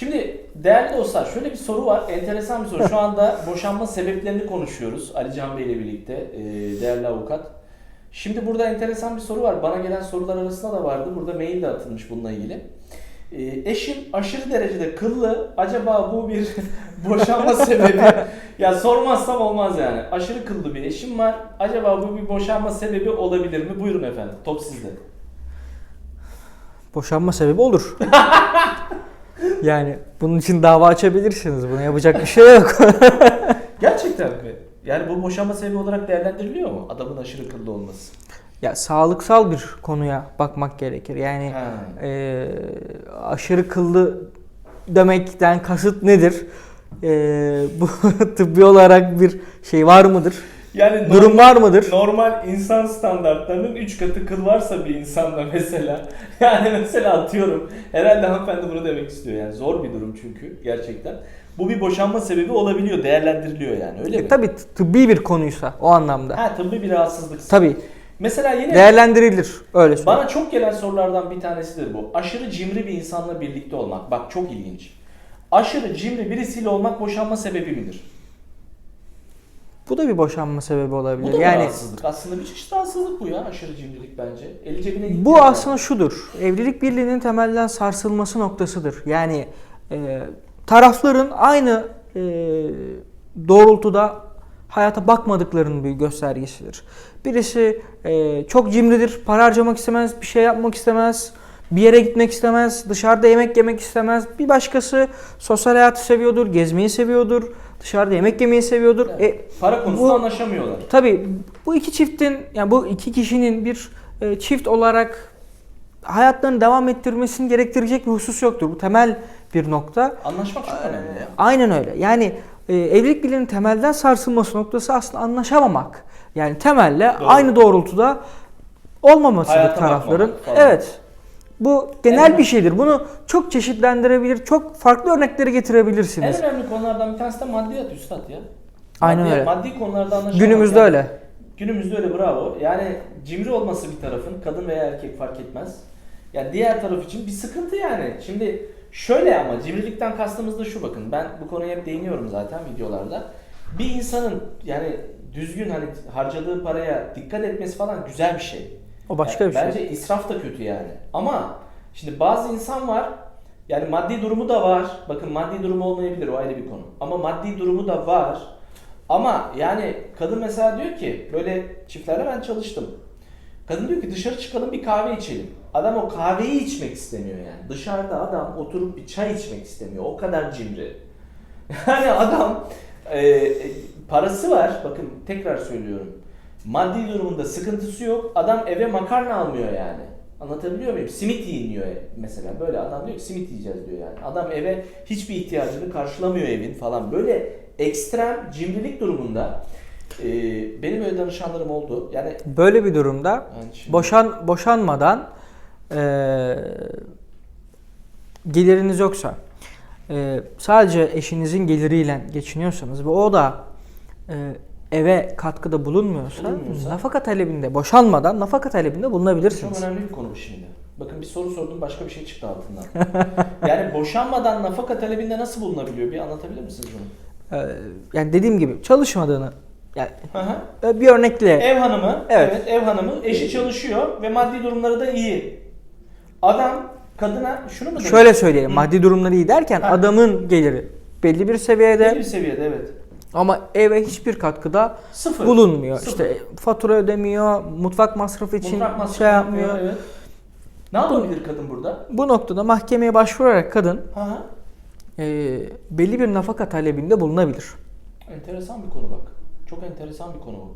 Şimdi değerli dostlar şöyle bir soru var. Enteresan bir soru. Şu anda boşanma sebeplerini konuşuyoruz Ali Can Bey ile birlikte. e, değerli avukat. Şimdi burada enteresan bir soru var. Bana gelen sorular arasında da vardı. Burada mail de atılmış bununla ilgili. E, eşim aşırı derecede kıllı. Acaba bu bir boşanma sebebi? ya sormazsam olmaz yani. Aşırı kıllı bir eşim var. Acaba bu bir boşanma sebebi olabilir mi? Buyurun efendim. Top sizde. Boşanma sebebi olur. yani bunun için dava açabilirsiniz. Buna yapacak bir şey yok. Gerçekten mi? Yani bu boşanma sebebi olarak değerlendiriliyor mu? Adamın aşırı kıllı olması. ya sağlıksal bir konuya bakmak gerekir. Yani e, aşırı kıllı demekten kasıt nedir? E, bu tıbbi olarak bir şey var mıdır? Yani Durum var mıdır? Normal insan standartlarının 3 katı kıl varsa bir insanda mesela. Yani mesela atıyorum. Herhalde hanımefendi bunu demek istiyor yani. Zor bir durum çünkü gerçekten. Bu bir boşanma sebebi olabiliyor, değerlendiriliyor yani öyle E, mi? tabii tıbbi bir konuysa o anlamda. Ha tıbbi bir rahatsızlık. Tabii Mesela yine değerlendirilir öyle söyleyeyim. bana çok gelen sorulardan bir tanesidir bu. Aşırı cimri bir insanla birlikte olmak. Bak çok ilginç. Aşırı cimri birisiyle olmak boşanma sebebi midir? Bu da bir boşanma sebebi Bu olabilir. da bir yani rahatsızlık. Aslında bir çeşit rahatsızlık bu ya aşırı cimrilik bence. Eli cebine gitmiyor Bu aslında şudur. Evlilik birliğinin temelden sarsılması noktasıdır. Yani e, tarafların aynı e, doğrultuda hayata bakmadıklarının bir göstergesidir. Birisi e, çok cimridir, para harcamak istemez, bir şey yapmak istemez, bir yere gitmek istemez, dışarıda yemek yemek istemez. Bir başkası sosyal hayatı seviyordur, gezmeyi seviyordur, dışarıda yemek yemeyi seviyordur. Yani E, para konusunda bu- anlaşamıyorlar. Tabii bu iki çiftin yani bu iki kişinin bir e, çift olarak hayatlarını devam ettirmesini gerektirecek bir husus yoktur. Bu temel bir nokta. Anlaşmak çok önemli ya. Aynen öyle. Yani e, evlilik birliğinin temelden sarsılması noktası aslında anlaşamamak. Yani temelle Doğru. aynı doğrultuda Hayata tarafların. Evet. Bu genel En- bir şeydir. Bunu çok çeşitlendirebilir, çok farklı örnekleri En getirebilirsiniz. önemli konulardan bir tanesi de maddiyat üstad ya. Aynen Maddi- öyle. Maddi konularda anlaşamak. Günümüzde yani. öyle. Günümüzde öyle bravo. Yani cimri olması bir tarafın, kadın veya erkek fark etmez. Yani diğer taraf için bir sıkıntı yani. Şimdi şöyle ama cimrilikten kastımız da şu bakın. Ben bu konuya hep değiniyorum zaten videolarda. Bir insanın yani düzgün hani harcadığı paraya dikkat etmesi falan güzel bir şey. O başka Yani bir şey. Bence israf da kötü yani. Ama şimdi bazı insan var yani maddi durumu da var. Bakın maddi durumu olmayabilir o ayrı bir konu. Ama maddi durumu da var. Ama yani kadın mesela diyor ki böyle çiftlerle ben çalıştım. Kadın diyor ki dışarı çıkalım bir kahve içelim. Adam o kahveyi içmek istemiyor yani. Dışarıda adam oturup bir çay içmek istemiyor. O kadar cimri. Yani adam e, e, parası var. Bakın tekrar söylüyorum. Maddi durumunda sıkıntısı yok. Adam eve makarna almıyor yani. Anlatabiliyor muyum? Simit yiyin diyor mesela. Böyle adam diyor ki simit yiyeceğiz diyor yani. Adam eve hiçbir ihtiyacını karşılamıyor evin falan. Böyle ekstrem cimrilik durumunda e, benim öyle danışanlarım oldu. Yani Böyle bir durumda Yani şimdi- boşan boşanmadan eee, geliriniz yoksa eee, sadece eşinizin geliriyle geçiniyorsanız ve o da eee, eve katkıda bulunmuyorsa, Bulunmuyorsa. nafaka talebinde boşanmadan nafaka talebinde Çok bulunabilirsiniz. önemli bir konu şimdi. Bakın bir soru sordum başka bir şey çıktı altından. yani boşanmadan nafaka talebinde nasıl bulunabiliyor? Bir anlatabilir misiniz bunu? Eee, yani dediğim gibi çalışmadığını yani hı. e, bir örnekle Ev hanımı, evet. Evet. ev hanımı, eşi çalışıyor ve maddi durumları da iyi. Adam kadına şunu mu demek? şöyle söyleyelim Hı. maddi durumları iyi derken Ha. adamın geliri belli bir seviyede Belli bir seviyede evet. Ama eve hiçbir katkıda Sıfır. bulunmuyor. Sıfır. İşte fatura ödemiyor, mutfak masrafı için Mutfak masrafı şey yapmıyor. Evet. Ne yapabilir kadın burada? Bu noktada mahkemeye başvurarak kadın e, belli bir nafaka talebinde bulunabilir. Enteresan bir konu bak. Çok enteresan bir konu bu.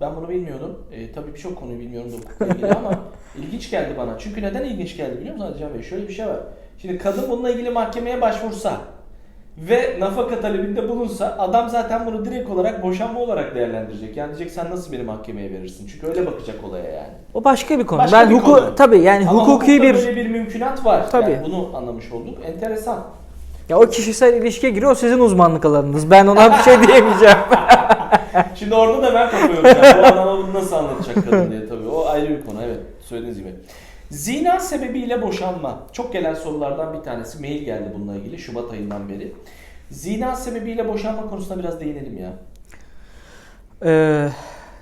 Ben bunu bilmiyordum. E, tabii birçok konuyu bilmiyorum da hukukla ilgili ama ilginç geldi bana. Çünkü neden ilginç geldi biliyor musun Can Bey? Şöyle bir şey var. Şimdi kadın bununla ilgili mahkemeye başvursa ve nafaka talebinde bulunsa adam zaten bunu direkt olarak boşanma olarak değerlendirecek. Yani diyecek sen nasıl beni mahkemeye verirsin? Çünkü öyle bakacak olaya yani. O başka bir konu. Başka ben bir huku konu. tabii yani Ama hukuki bir böyle bir mümkünat var. Tabii. Yani bunu anlamış olduk. Enteresan. ya o kişisel ilişkiye giriyor o sizin uzmanlık alanınız. Ben ona bir şey diyemeyeceğim. Şimdi orada da ben kapıyorum. Yani. Bu adama bunu nasıl anlatacak kadın diye tabii. O ayrı bir konu evet. Söylediğiniz gibi. Zina sebebiyle boşanma. Çok gelen sorulardan bir tanesi. Mail geldi bununla ilgili Şubat ayından beri. Zina sebebiyle boşanma konusuna biraz değinelim ya. Ee,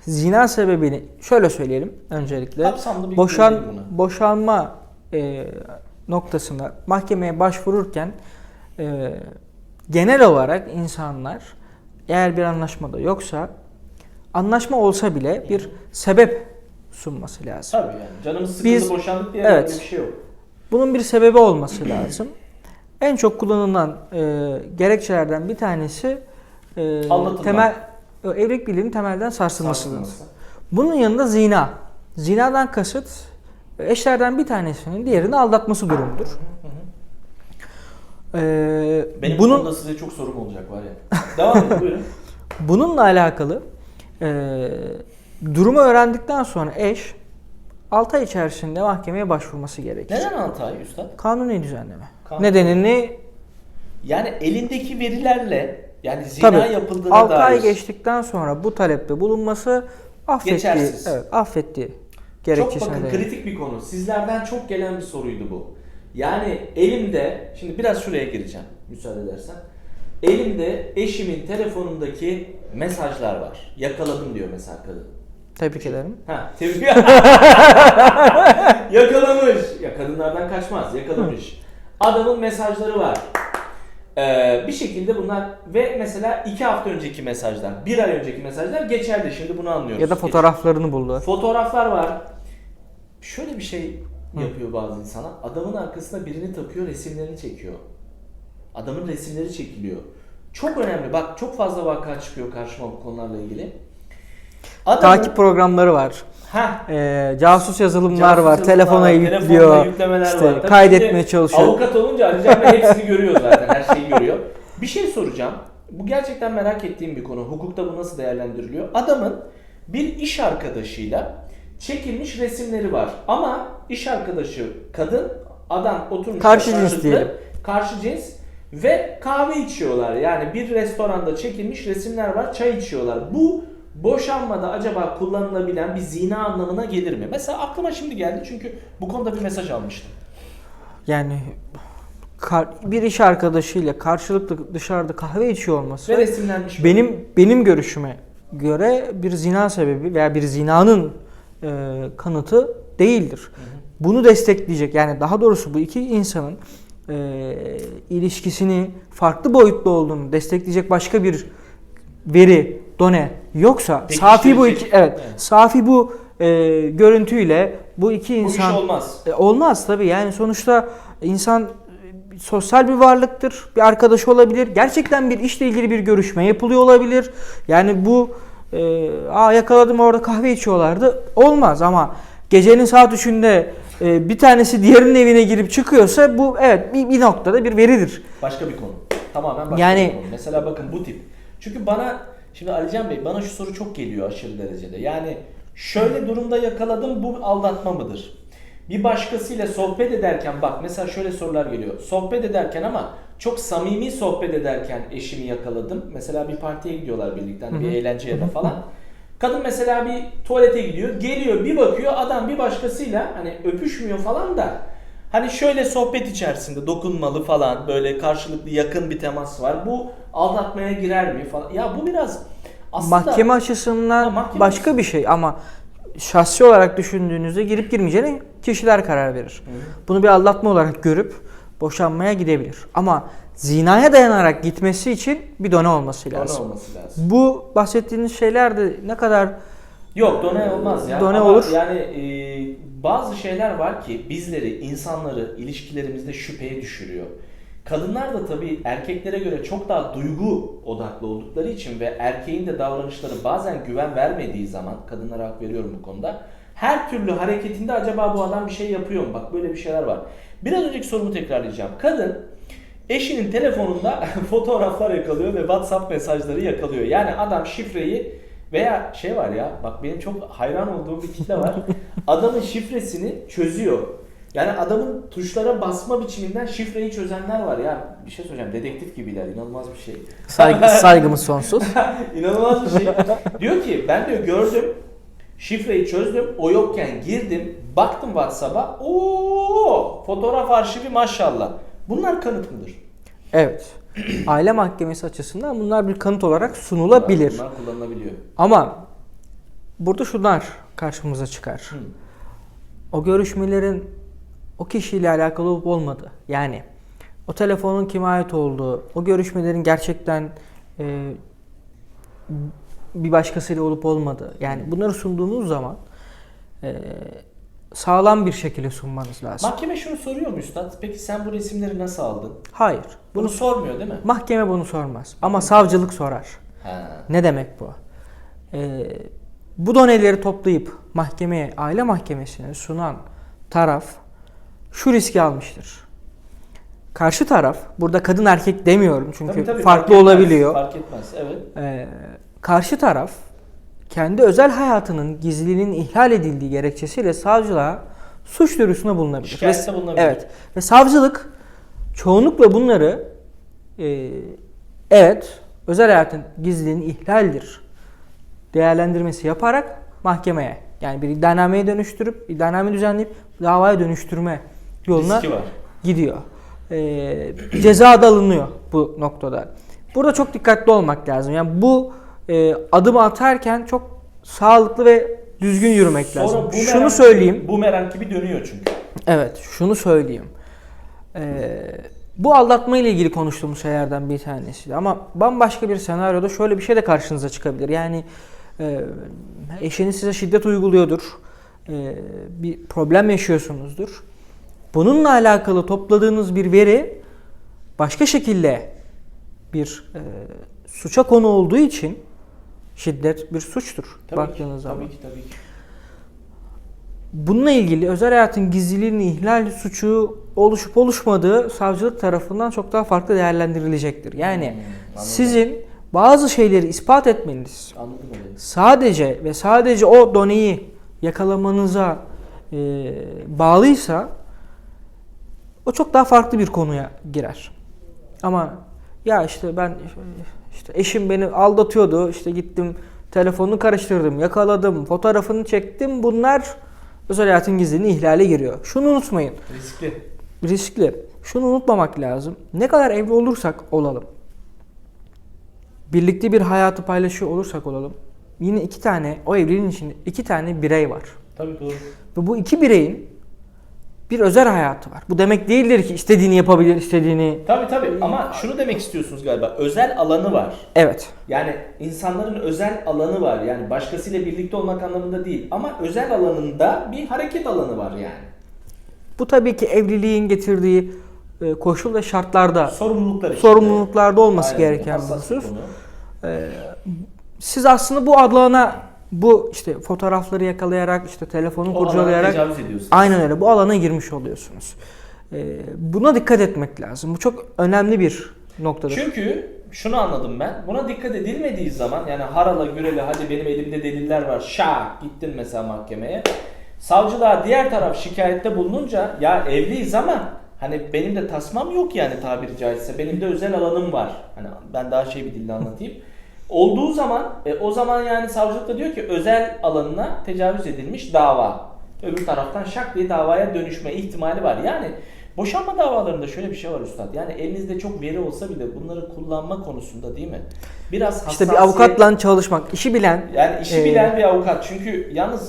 zina sebebini şöyle söyleyelim öncelikle. Kapsamlı bir Boşan boşanma e, noktasında mahkemeye başvururken e, genel olarak insanlar eğer bir anlaşmada yoksa anlaşma olsa bile bir sebep sunması lazım. Tabii yani. Canımız sıkıldı Biz- boşandık diye evet. bir şey yok. Bunun bir sebebi olması lazım. En çok kullanılan e, gerekçelerden bir tanesi e, Aldatılma. temel e, evlilik birliğinin temelden sarsılmasıdır. Sarsılması. Bunun yanında zina. Zinadan kasıt e, eşlerden bir tanesinin diğerini aldatması durumudur. Ee, Benim bu bunun konuda size çok sorum olacak var ya. Devam edin buyurun. bununla alakalı e, durumu öğrendikten sonra eş 6 ay içerisinde mahkemeye başvurması gerekir. Neden 6 ay üstad? Kanuni düzenleme. Kanuni. Nedenini Yani elindeki verilerle yani zina tabii yapıldığına 6 dair ay geçtikten sonra bu talepte bulunması affettiği, Geçersiz. evet, affettiği Çok bakın kritik bir konu. Sizlerden çok gelen bir soruydu bu. Yani elimde, şimdi biraz şuraya gireceğim müsaade edersen. Elimde eşimin telefonundaki mesajlar var. Yakaladım diyor mesela kadın. Tebrik ederim. Ha, tebrik. Yakalamış. Ya kadınlardan kaçmaz. Yakalamış. Adamın mesajları var. Ee, bir şekilde bunlar ve mesela iki hafta önceki mesajlar, bir ay önceki mesajlar geçerli. Şimdi bunu anlıyoruz. Ya da fotoğraflarını buldu. Fotoğraflar var. Şöyle bir şey yapıyor bazı insanlar. Adamın arkasına birini takıyor, resimlerini çekiyor. Adamın resimleri çekiliyor. Çok önemli. Bak çok fazla vaka çıkıyor karşıma bu konularla ilgili. Adamın, Takip programları var. Heh, Ee, casus yazılımlar casus var. yazılımlar Telefona var, yüklüyor. telefonla işte var. Tabii kaydetmeye çalışıyor. Avukat olunca Bey hepsini görüyor zaten. Her şeyi görüyor. Bir şey soracağım. Bu gerçekten merak ettiğim bir konu. Hukukta bu nasıl değerlendiriliyor? Adamın bir iş arkadaşıyla çekilmiş resimleri var. Ama iş arkadaşı kadın, adam oturmuş Karşı cins diyelim. Karşı cins ve kahve içiyorlar. Yani bir restoranda çekilmiş resimler var, çay içiyorlar. Bu boşanmada acaba kullanılabilen bir zina anlamına gelir mi? Mesela aklıma şimdi geldi çünkü bu konuda bir mesaj almıştım. Yani bir iş arkadaşıyla karşılıklı dışarıda kahve içiyor olması Ve resimlenmiş. benim benim görüşüme göre bir zina sebebi veya bir zinanın e, kanıtı değildir. Bunu destekleyecek yani daha doğrusu bu iki insanın e, ilişkisini farklı boyutlu olduğunu destekleyecek başka bir veri, done yoksa safi bu iki evet, Evet. safi bu e, görüntüyle bu iki Bu iş insan olmaz. e, olmaz tabii yani sonuçta insan e, sosyal bir varlıktır. Bir arkadaş olabilir. Gerçekten bir işle ilgili bir görüşme yapılıyor olabilir. Yani bu e, aa yakaladım orada kahve içiyorlardı. Olmaz ama gecenin saat 3'ünde e, bir tanesi diğerinin evine girip çıkıyorsa bu evet bir, bir noktada bir veridir. Başka bir konu. Tamamen başka Yani- bir konu. Mesela bakın bu tip. Çünkü bana şimdi Alican Bey bana şu soru çok geliyor aşırı derecede. Yani şöyle durumda yakaladım bu aldatma mıdır? Bir başkasıyla sohbet ederken bak mesela şöyle sorular geliyor. Sohbet ederken ama çok samimi sohbet ederken eşimi yakaladım. Mesela bir partiye gidiyorlar birlikte hani bir eğlence ya da falan. Kadın mesela bir tuvalete gidiyor. Geliyor bir bakıyor adam bir başkasıyla hani öpüşmüyor falan da Hani şöyle sohbet içerisinde dokunmalı falan böyle karşılıklı yakın bir temas var. Bu aldatmaya girer mi falan. Ya bu biraz aslında Mahkeme açısından Ha, mahkeme başka bir şey ama şahsi olarak düşündüğünüzde girip girmeyeceğine kişiler karar verir. Bunu bir aldatma olarak görüp boşanmaya gidebilir. Ama zinaya dayanarak gitmesi için bir done olması done lazım. olması lazım. Bu bahsettiğiniz şeyler de ne kadar Yok done olmaz ya. Done Ama olur. Yani e, bazı şeyler var ki bizleri, insanları ilişkilerimizde şüpheye düşürüyor. Kadınlar da tabii erkeklere göre çok daha duygu odaklı oldukları için ve erkeğin de davranışları bazen güven vermediği zaman kadınlara hak veriyorum bu konuda. Her türlü hareketinde acaba bu adam bir şey yapıyor mu? Bak böyle bir şeyler var. Biraz önceki sorumu tekrarlayacağım. Kadın eşinin telefonunda fotoğraflar yakalıyor ve WhatsApp mesajları yakalıyor. Yani adam şifreyi veya şey var ya bak benim çok hayran olduğum bir kitle var. Adamın şifresini çözüyor. Yani adamın tuşlara basma biçiminden şifreyi çözenler var ya. Bir şey söyleyeceğim. Dedektif gibiler. inanılmaz bir şey. saygı, saygımız sonsuz. İnanılmaz bir şey. diyor ki ben diyor gördüm. Şifreyi çözdüm. O yokken girdim. Baktım WhatsApp'a. Oo, fotoğraf arşivi maşallah. Bunlar kanıt mıdır? Evet. Aile mahkemesi açısından bunlar bir kanıt olarak sunulabilir. Bunlar kullanılabiliyor. Ama burada şunlar karşımıza çıkar. Hı. O görüşmelerin o kişiyle alakalı olup olmadığı. Yani o telefonun kime ait olduğu, o görüşmelerin gerçekten e, bir başkasıyla olup olmadığı. Yani bunları sunduğunuz zaman e, sağlam bir şekilde sunmanız lazım. Mahkeme şunu soruyor mu üstad? Peki sen bu resimleri nasıl aldın? Hayır. Bunu Bunu sormuyor değil mi? mahkeme bunu sormaz. Ama savcılık sorar. Ha. Ne demek bu? Ee, bu doneleri toplayıp mahkemeye, aile mahkemesine sunan taraf şu riski almıştır. Karşı taraf, burada kadın erkek demiyorum çünkü Tabii, tabii, farklı fark etmez, olabiliyor. Fark etmez. Evet. Ee, karşı taraf kendi özel hayatının gizliliğinin ihlal edildiği gerekçesiyle savcılığa suç duyurusunda bulunabilir. Şikayette bulunabilir. Evet. Ve savcılık çoğunlukla bunları e, evet özel hayatın gizliliğinin ihlaldir değerlendirmesi yaparak mahkemeye yani bir iddianameye dönüştürüp iddianame düzenleyip davaya dönüştürme yoluna Riski var. gidiyor. Ee, ceza da alınıyor bu noktada. Burada çok dikkatli olmak lazım. Yani bu e, adımı atarken çok sağlıklı ve düzgün yürümek Sonra lazım. bumerang Şunu söyleyeyim. Bumerang gibi dönüyor çünkü. Evet, şunu söyleyeyim. Ee, bu aldatma ile ilgili konuştuğumuz şeylerden bir tanesi. Ama bambaşka bir senaryoda şöyle bir şey de karşınıza çıkabilir. Yani e, eşiniz size şiddet uyguluyordur. E, bir problem yaşıyorsunuzdur. Bununla alakalı topladığınız bir veri başka şekilde bir e, suça konu olduğu için şiddet bir suçtur Tabii baktığınız ki, zaman. tabii ki, tabii ki. Bununla ilgili özel hayatın gizliliğinin ihlal suçu oluşup oluşmadığı savcılık tarafından çok daha farklı değerlendirilecektir. Yani Hmm, sizin bazı şeyleri ispat etmeniz Anladım sadece ve sadece o doneyi yakalamanıza e, bağlıysa o çok daha farklı bir konuya girer. Ama ya işte ben işte eşim beni aldatıyordu. işte gittim telefonunu karıştırdım, yakaladım, fotoğrafını çektim. Bunlar özel hayatın gizliliğini ihlale giriyor. Şunu unutmayın. Riskli. Riskli. Şunu unutmamak lazım. Ne kadar evli olursak olalım. Birlikte bir hayatı paylaşıyor olursak olalım. Yine iki tane, o evliliğin içinde iki tane birey var. Tabii doğru. Ve bu iki bireyin bir özel hayatı var. Bu demek değildir ki istediğini yapabilir, istediğini... Tabii tabii ama şunu demek istiyorsunuz galiba. Özel alanı var. Evet. Yani insanların özel alanı var. Yani başkasıyla birlikte olmak anlamında değil. Ama özel alanında bir hareket alanı var yani. Bu tabii ki evliliğin getirdiği e, koşul ve şartlarda, Sorumluluklar içinde. sorumluluklarda olması Aynen, gereken bir husus. konu. Siz aslında bu alana, bu işte fotoğrafları yakalayarak, işte telefonu kurcalayarak. Aynen öyle. Bu alana girmiş oluyorsunuz. Ee, buna dikkat etmek lazım. Bu çok önemli bir noktadır. Çünkü şunu anladım ben. Buna dikkat edilmediği zaman yani harala gürele hadi benim elimde deliller var. Şak gittin mesela mahkemeye. Savcılığa diğer taraf şikayette bulununca ya evliyiz ama hani benim de tasmam yok yani tabiri caizse. Benim de özel alanım var. Hani ben daha şey bir dille anlatayım. Olduğu zaman e, o zaman yani savcılık da diyor ki özel alanına tecavüz edilmiş dava. Öbür taraftan şak diye davaya dönüşme ihtimali var. Yani boşanma davalarında şöyle bir şey var üstad. Yani elinizde çok veri olsa bile bunları kullanma konusunda değil mi? Biraz İşte bir hassasiyet- avukatla çalışmak, işi bilen yani işi e, bilen bir avukat. Çünkü yalnız